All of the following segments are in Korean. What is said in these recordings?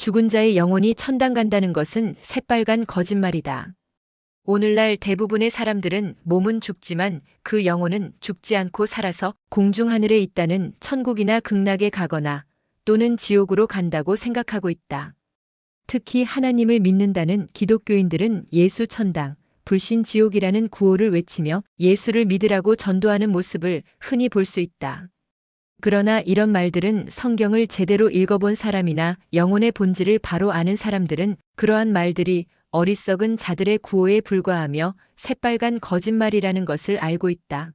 죽은 자의 영혼이 천당 간다는 것은 새빨간 거짓말이다. 오늘날 대부분의 사람들은 몸은 죽지만 그 영혼은 죽지 않고 살아서 공중하늘에 있다는 천국이나 극락에 가거나 또는 지옥으로 간다고 생각하고 있다. 특히 하나님을 믿는다는 기독교인들은 예수 천당, 불신 지옥이라는 구호를 외치며 예수를 믿으라고 전도하는 모습을 흔히 볼 수 있다. 그러나 이런 말들은 성경을 제대로 읽어본 사람이나 영혼의 본질을 바로 아는 사람들은 그러한 말들이 어리석은 자들의 구호에 불과하며 새빨간 거짓말이라는 것을 알고 있다.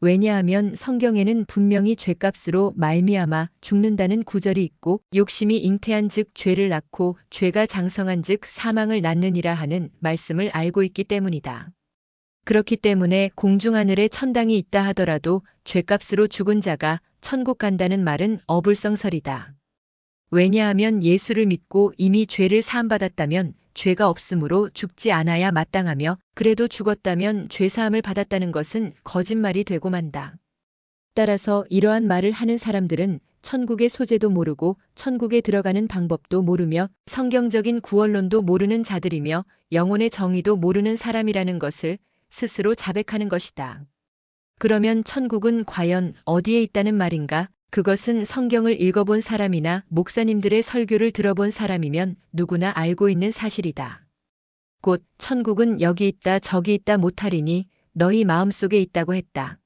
왜냐하면 성경에는 분명히 죄값으로 말미암아 죽는다는 구절이 있고 욕심이 잉태한 즉 죄를 낳고 죄가 장성한 즉 사망을 낳느니라 하는 말씀을 알고 있기 때문이다. 그렇기 때문에 공중하늘에 천당이 있다 하더라도 죄값으로 죽은 자가 천국 간다는 말은 어불성설이다. 왜냐하면 예수를 믿고 이미 죄를 사함받았다면 죄가 없으므로 죽지 않아야 마땅하며 그래도 죽었다면 죄사함을 받았다는 것은 거짓말이 되고 만다. 따라서 이러한 말을 하는 사람들은 천국의 소재도 모르고 천국에 들어가는 방법도 모르며 성경적인 구원론도 모르는 자들이며 영혼의 정의도 모르는 사람이라는 것을 스스로 자백하는 것이다. 그러면 천국은 과연 어디에 있다는 말인가? 그것은 성경을 읽어본 사람이나 목사님들의 설교를 들어본 사람이면 누구나 알고 있는 사실이다. 곧 천국은 여기 있다 저기 있다 못하리니 너희 마음속에 있다고 했다.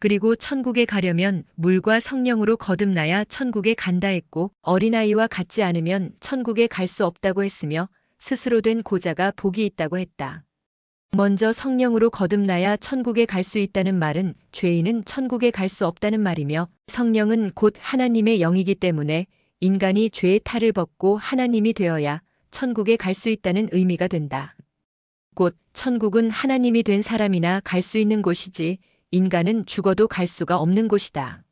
그리고 천국에 가려면 물과 성령으로 거듭나야 천국에 간다 했고 어린아이와 같지 않으면 천국에 갈 수 없다고 했으며 스스로 된 고자가 복이 있다고 했다. 먼저 성령으로 거듭나야 천국에 갈 수 있다는 말은 죄인은 천국에 갈 수 없다는 말이며 성령은 곧 하나님의 영이기 때문에 인간이 죄의 탈을 벗고 하나님이 되어야 천국에 갈 수 있다는 의미가 된다. 곧 천국은 하나님이 된 사람이나 갈 수 있는 곳이지 인간은 죽어도 갈 수가 없는 곳이다.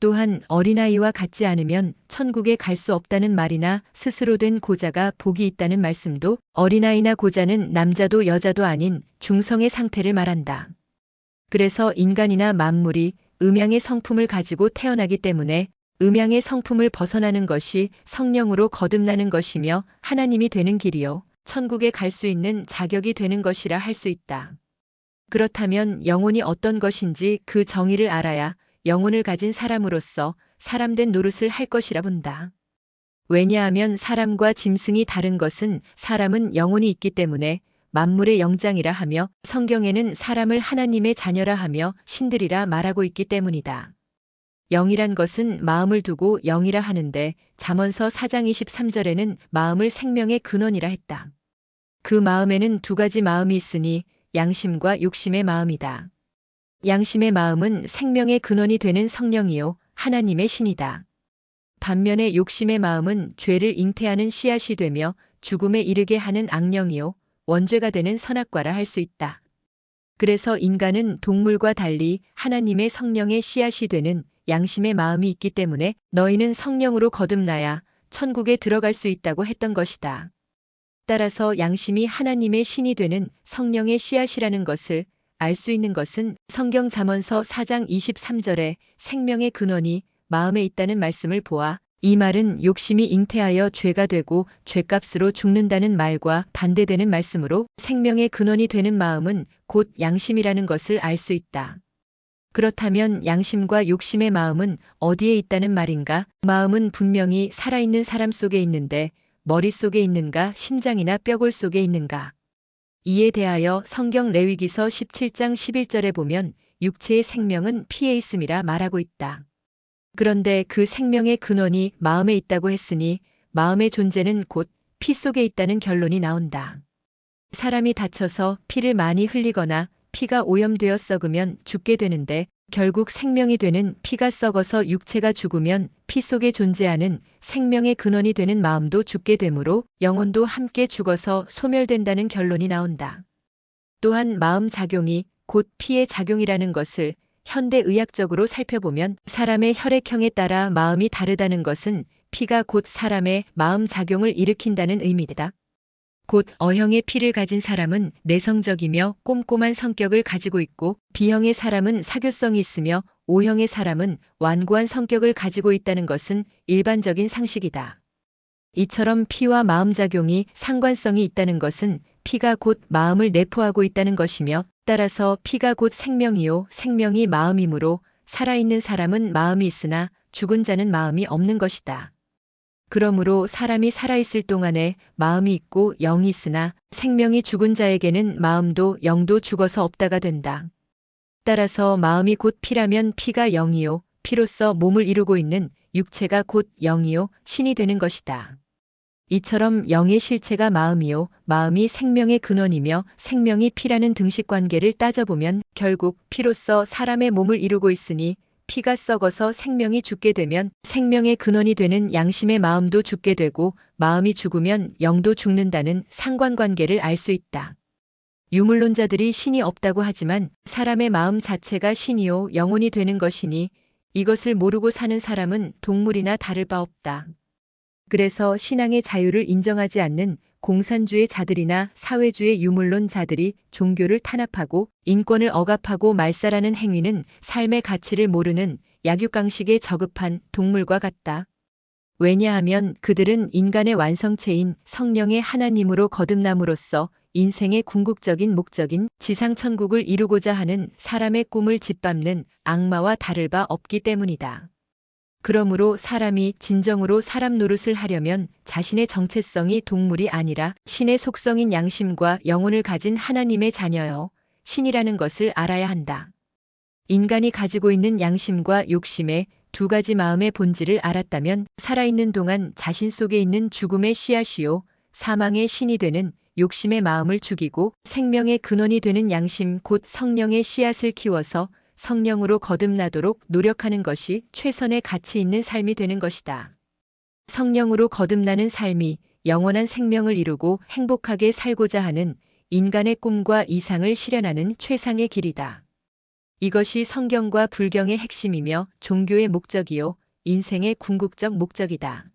또한 어린아이와 같지 않으면 천국에 갈 수 없다는 말이나 스스로 된 고자가 복이 있다는 말씀도 어린아이나 고자는 남자도 여자도 아닌 중성의 상태를 말한다. 그래서 인간이나 만물이 음양의 성품을 가지고 태어나기 때문에 음양의 성품을 벗어나는 것이 성령으로 거듭나는 것이며 하나님이 되는 길이요. 천국에 갈 수 있는 자격이 되는 것이라 할 수 있다. 그렇다면 영혼이 어떤 것인지 그 정의를 알아야 영혼을 가진 사람으로서 사람된 노릇을 할 것이라 본다. 왜냐하면 사람과 짐승이 다른 것은 사람은 영혼이 있기 때문에 만물의 영장이라 하며 성경에는 사람을 하나님의 자녀라 하며 신들이라 말하고 있기 때문이다. 영이란 것은 마음을 두고 영이라 하는데 잠언서 4장 23절에는 마음을 생명의 근원이라 했다. 그 마음에는 두 가지 마음이 있으니 양심과 욕심의 마음이다. 양심의 마음은 생명의 근원이 되는 성령이요 하나님의 신이다. 반면에 욕심의 마음은 죄를 잉태하는 씨앗이 되며 죽음에 이르게 하는 악령이요 원죄가 되는 선악과라 할 수 있다. 그래서 인간은 동물과 달리 하나님의 성령의 씨앗이 되는 양심의 마음이 있기 때문에 너희는 성령으로 거듭나야 천국에 들어갈 수 있다고 했던 것이다. 따라서 양심이 하나님의 신이 되는 성령의 씨앗이라는 것을 알 수 있는 것은 성경 잠언서 4장 23절에 생명의 근원이 마음에 있다는 말씀을 보아 이 말은 욕심이 잉태하여 죄가 되고 죄값으로 죽는다는 말과 반대되는 말씀으로 생명의 근원이 되는 마음은 곧 양심이라는 것을 알 수 있다. 그렇다면 양심과 욕심의 마음은 어디에 있다는 말인가? 마음은 분명히 살아있는 사람 속에 있는데 머릿속에 있는가 심장이나 뼈골 속에 있는가? 이에 대하여 성경 레위기서 17장 11절에 보면 육체의 생명은 피에 있음이라 말하고 있다. 그런데 그 생명의 근원이 마음에 있다고 했으니 마음의 존재는 곧 피 속에 있다는 결론이 나온다. 사람이 다쳐서 피를 많이 흘리거나 피가 오염되어 썩으면 죽게 되는데 결국 생명이 되는 피가 썩어서 육체가 죽으면 피 속에 존재하는 생명의 근원이 되는 마음도 죽게 되므로 영혼도 함께 죽어서 소멸된다는 결론이 나온다. 또한 마음 작용이 곧 피의 작용이라는 것을 현대 의학적으로 살펴보면 사람의 혈액형에 따라 마음이 다르다는 것은 피가 곧 사람의 마음 작용을 일으킨다는 의미다. 곧 O형의 피를 가진 사람은 내성적이며 꼼꼼한 성격을 가지고 있고 B형의 사람은 사교성이 있으며 O형의 사람은 완고한 성격을 가지고 있다는 것은 일반적인 상식이다. 이처럼 피와 마음작용이 상관성이 있다는 것은 피가 곧 마음을 내포하고 있다는 것이며 따라서 피가 곧 생명이요 생명이 마음이므로 살아있는 사람은 마음이 있으나 죽은 자는 마음이 없는 것이다. 그러므로 사람이 살아있을 동안에 마음이 있고 영이 있으나 생명이 죽은 자에게는 마음도 영도 죽어서 없다가 된다. 따라서 마음이 곧 피라면 피가 영이요 피로써 몸을 이루고 있는 육체가 곧 영이요 신이 되는 것이다. 이처럼 영의 실체가 마음이요 마음이 생명의 근원이며 생명이 피라는 등식 관계를 따져보면 결국 피로써 사람의 몸을 이루고 있으니 피가 썩어서 생명이 죽게 되면 생명의 근원이 되는 양심의 마음도 죽게 되고 마음이 죽으면 영도 죽는다는 상관관계를 알 수 있다. 유물론자들이 신이 없다고 하지만 사람의 마음 자체가 신이요 영혼이 되는 것이니 이것을 모르고 사는 사람은 동물이나 다를 바 없다. 그래서 신앙의 자유를 인정하지 않는 공산주의 자들이나 사회주의 유물론 자들이 종교를 탄압하고 인권을 억압하고 말살하는 행위는 삶의 가치를 모르는 약육강식에 저급한 동물과 같다. 왜냐하면 그들은 인간의 완성체인 성령의 하나님으로 거듭남으로써 인생의 궁극적인 목적인 지상천국을 이루고자 하는 사람의 꿈을 짓밟는 악마와 다를 바 없기 때문이다. 그러므로 사람이 진정으로 사람 노릇을 하려면 자신의 정체성이 동물이 아니라 신의 속성인 양심과 영혼을 가진 하나님의 자녀여 신이라는 것을 알아야 한다. 인간이 가지고 있는 양심과 욕심의 두 가지 마음의 본질을 알았다면 살아있는 동안 자신 속에 있는 죽음의 씨앗이요 사망의 신이 되는 욕심의 마음을 죽이고 생명의 근원이 되는 양심 곧 성령의 씨앗을 키워서 성령으로 거듭나도록 노력하는 것이 최선의 가치 있는 삶이 되는 것이다. 성령으로 거듭나는 삶이 영원한 생명을 이루고 행복하게 살고자 하는 인간의 꿈과 이상을 실현하는 최상의 길이다. 이것이 성경과 불경의 핵심이며 종교의 목적이요, 인생의 궁극적 목적이다.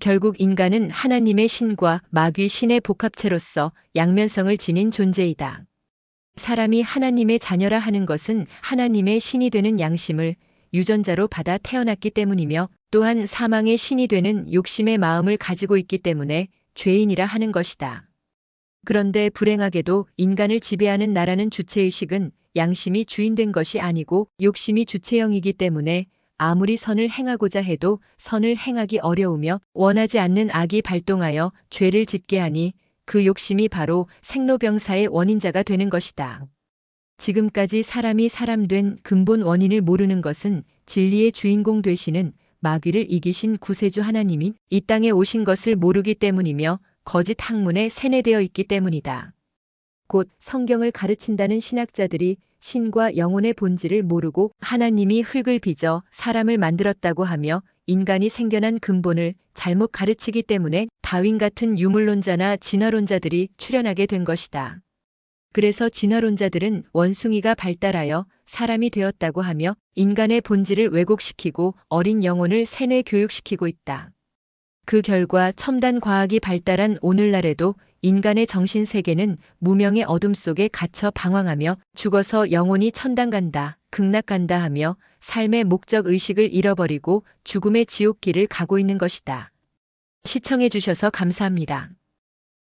결국 인간은 하나님의 신과 마귀 신의 복합체로서 양면성을 지닌 존재이다. 사람이 하나님의 자녀라 하는 것은 하나님의 신이 되는 양심을 유전자로 받아 태어났기 때문이며 또한 사망의 신이 되는 욕심의 마음을 가지고 있기 때문에 죄인이라 하는 것이다. 그런데 불행하게도 인간을 지배하는 나라는 주체의식은 양심이 주인된 것이 아니고 욕심이 주체형이기 때문에 아무리 선을 행하고자 해도 선을 행하기 어려우며 원하지 않는 악이 발동하여 죄를 짓게 하니 그 욕심이 바로 생로병사의 원인자가 되는 것이다. 지금까지 사람이 사람 된 근본 원인을 모르는 것은 진리의 주인공 되시는 마귀를 이기신 구세주 하나님이 이 땅에 오신 것을 모르기 때문이며 거짓 학문에 세뇌되어 있기 때문이다. 곧 성경을 가르친다는 신학자들이 신과 영혼의 본질을 모르고 하나님이 흙을 빚어 사람을 만들었다고 하며 인간이 생겨난 근본을 잘못 가르치기 때문에 다윈 같은 유물론자나 진화론자들이 출현하게 된 것이다. 그래서 진화론자들은 원숭이가 발달하여 사람이 되었다고 하며 인간의 본질을 왜곡시키고 어린 영혼을 세뇌 교육시키고 있다. 그 결과 첨단 과학이 발달한 오늘날에도 인간의 정신 세계는 무명의 어둠 속에 갇혀 방황하며 죽어서 영혼이 천당 간다, 극락 간다 하며 삶의 목적 의식을 잃어버리고 죽음의 지옥길을 가고 있는 것이다. 시청해 주셔서 감사합니다.